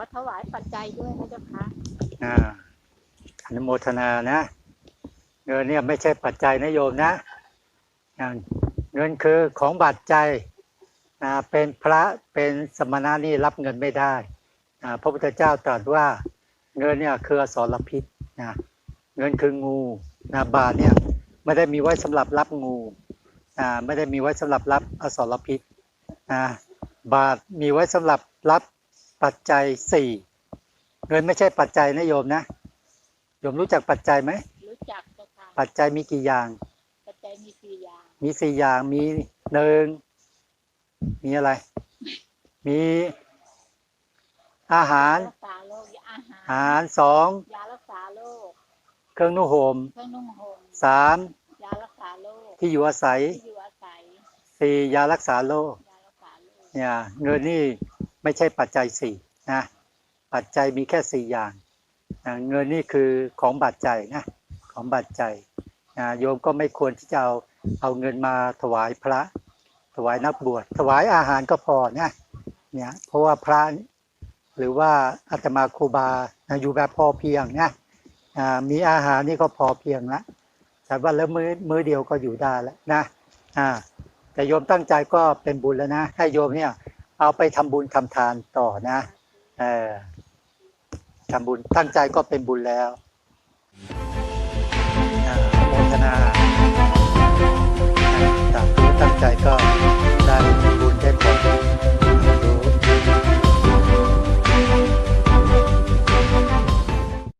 อถวายปัจจัยด้วยนะเจ้าค่ะอ่าอนุโมทนานะเงินเนี่ยไม่ใช่ปัจจัยนะโยมนะอ่าเงินคือของบาดใจอ่าเป็นพระเป็นสมณะนี่รับเงินไม่ได้อ่าพระพุทธเจ้าตรัสว่าเงินเนี่ยคืออสรพิษนะเงินคืองูนะบาทเนี่ยไม่ได้มีไว้สำหรับรับงูอ่าไม่ได้มีไว้สำหรับรับอสรพิษนะบาทมีไว้สำหรับรับ ปัจจัยสี่เงินไม่ใช่ปัจจัยนะโยมนะโยมรู้จักปัจจัยไหมรู้จักเจ้าค่ะปัจจัยมีกี่อย่าง ปัจจัยมีสี่อย่าง มีสี่อย่างมีหนึ่งมีอะไร มีอาหารรักษาโรคอาหารอาหารสองยารักษาโรคเครื่องนุ่งห่มเครื่องนุ่งห่มสามยารักษาโรคที่อยู่อาศัยที่อยู่อาศัยสี่ยารักษาโรคยารักษาโรคเนี่ยเงินนี่ ไม่ใช่ปัจจัยสี่นะปัจจัยมีแค่สี่อย่างนะเงินนี่คือของบาดใจนะของบาดใจนะโยมก็ไม่ควรที่จะเอาเอาเงินมาถวายพระ ถวายนักบวชถวายอาหารก็พอนะเนี่ยเพราะว่าพระหรือว่าอาตมาครูบานะอยู่แบบพอเพียงนะมีอาหารนี่ก็พอเพียงละแต่ว่าแล้วมือมือเดียวก็อยู่ได้แล้วนะอ่าแต่โยมตั้งใจก็เป็นบุญแล้วนะให้โยมเนี่ย เอาไปทำบุญทำทานต่อนะเออทำบุญตั้งใจก็เป็นบุญแล้ว